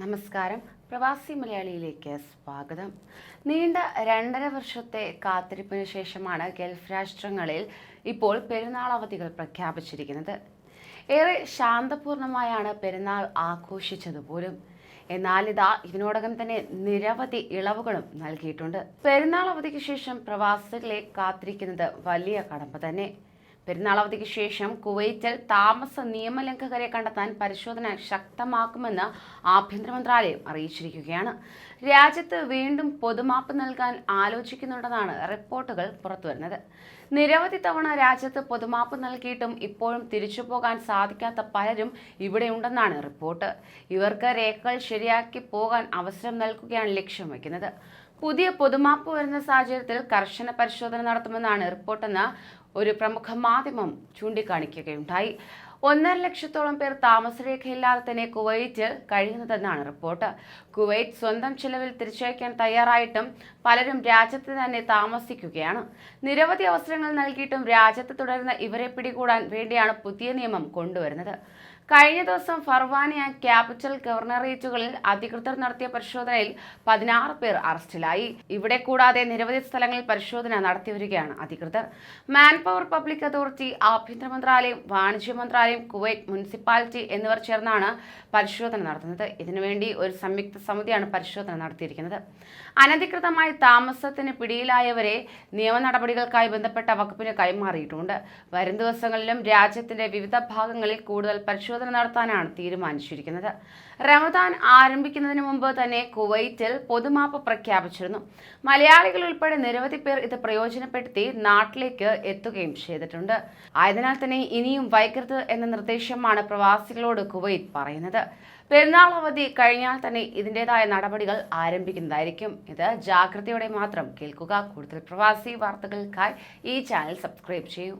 നമസ്കാരം. പ്രവാസി മലയാളിയിലേക്ക് സ്വാഗതം. നീണ്ട രണ്ടര വർഷത്തെ കാത്തിരിപ്പിന് ശേഷമാണ് ഗൾഫ് രാഷ്ട്രങ്ങളിൽ ഇപ്പോൾ പെരുന്നാൾ അവധികൾ പ്രഖ്യാപിച്ചിരിക്കുന്നത്. ഏറെ ശാന്തപൂർണമായാണ് പെരുന്നാൾ ആഘോഷിച്ചത് പോലും. എന്നാൽ ഇതാ ഇതിനോടകം തന്നെ നിരവധി ഇളവുകളും നൽകിയിട്ടുണ്ട്. പെരുന്നാൾ അവധിക്ക് ശേഷം പ്രവാസികളെ കാത്തിരിക്കുന്നത് വലിയ കടമ്പ തന്നെ. പെരുന്നാൾ അവധിക്ക് ശേഷം കുവൈറ്റിൽ താമസ നിയമലംഘകരെ കണ്ടെത്താൻ പരിശോധന ശക്തമാക്കുമെന്ന് ആഭ്യന്തര മന്ത്രാലയം അറിയിച്ചിരിക്കുകയാണ്. രാജ്യത്ത് വീണ്ടും പൊതുമാപ്പ് നൽകാൻ ആലോചിക്കുന്നുണ്ടെന്നാണ് റിപ്പോർട്ടുകൾ പുറത്തുവരുന്നത്. നിരവധി തവണ രാജ്യത്ത് പൊതുമാപ്പ് നൽകിയിട്ടും ഇപ്പോഴും തിരിച്ചു പോകാൻ സാധിക്കാത്ത പലരും ഇവിടെയുണ്ടെന്നാണ് റിപ്പോർട്ട്. ഇവർക്ക് രേഖകൾ ശരിയാക്കി പോകാൻ അവസരം നൽകുകയാണ് ലക്ഷ്യം വയ്ക്കുന്നത്. പുതിയ പൊതുമാപ്പ് വരുന്ന സാഹചര്യത്തിൽ കർശന പരിശോധന നടത്തുമെന്നാണ് റിപ്പോർട്ടെന്ന് ഒരു പ്രമുഖ മാധ്യമം ചൂണ്ടിക്കാണിക്കുകയുണ്ടായി. ഒന്നര ലക്ഷത്തോളം പേർ താമസരേഖയില്ലാതെ തന്നെ കുവൈറ്റിൽ കഴിയുന്നതെന്നാണ് റിപ്പോർട്ട്. കുവൈറ്റ് സ്വന്തം ചിലവിൽ തിരിച്ചയക്കാൻ തയ്യാറായിട്ടും പലരും രാജ്യത്ത് തന്നെ താമസിക്കുകയാണ്. നിരവധി അവസരങ്ങൾ നൽകിയിട്ടും രാജ്യത്ത് തുടരുന്ന ഇവരെ പിടികൂടാൻ വേണ്ടിയാണ് പുതിയ നിയമം കൊണ്ടുവരുന്നത്. കഴിഞ്ഞ ദിവസം ഫർവാനിയ ക്യാപിറ്റൽ ഗവർണറേറ്റുകളിൽ അധികൃതർ നടത്തിയ പരിശോധനയിൽ പതിനാറ് പേർ അറസ്റ്റിലായി. ഇവിടെ കൂടാതെ നിരവധി സ്ഥലങ്ങളിൽ പരിശോധന നടത്തിവരികയാണ് അധികൃതർ. മാൻ പവർ പബ്ലിക് അതോറിറ്റി ആഭ്യന്തര മന്ത്രാലയം വാണിജ്യ മന്ത്രാലയം കുവൈറ്റ് മുനിസിപ്പാലിറ്റി എന്നിവർ ചേർന്നാണ് പരിശോധന നടത്തുന്നത്. ഇതിനുവേണ്ടി ഒരു സംയുക്ത സമിതിയാണ് പരിശോധന നടത്തിയിരിക്കുന്നത്. അനധികൃതമായി താമസത്തിന് പിടിയിലായവരെ നിയമ നടപടികൾക്കായി ബന്ധപ്പെട്ട വകുപ്പിന് കൈമാറിയിട്ടുണ്ട്. വരും ദിവസങ്ങളിലും രാജ്യത്തിന്റെ വിവിധ ഭാഗങ്ങളിൽ കൂടുതൽ പരിശോധന നടത്താനാണ് തീരുമാനിച്ചിരിക്കുന്നത്. റമദാൻ ആരംഭിക്കുന്നതിന് മുമ്പ് തന്നെ കുവൈറ്റിൽ പൊതുമാപ്പ് പ്രഖ്യാപിച്ചിരുന്നു. മലയാളികൾ ഉൾപ്പെടെ നിരവധി പേർ ഇത് പ്രയോജനപ്പെടുത്തി നാട്ടിലേക്ക് എത്തുകയും ചെയ്തിട്ടുണ്ട്. ആയതിനാൽ തന്നെ ഇനിയും വൈകരുത് എന്ന നിർദ്ദേശമാണ് പ്രവാസികളോട് കുവൈറ്റ് പറയുന്നത്. പെരുന്നാൾ അവധി കഴിഞ്ഞാൽ തന്നെ ഇതിന്റെതായ നടപടികൾ ആരംഭിക്കുന്നതായിരിക്കും. ഇത് ജാഗ്രതയോടെ മാത്രം കേൾക്കുക. കൂടുതൽ പ്രവാസി വാർത്തകൾക്കായി ഈ ചാനൽ സബ്സ്ക്രൈബ് ചെയ്യൂ.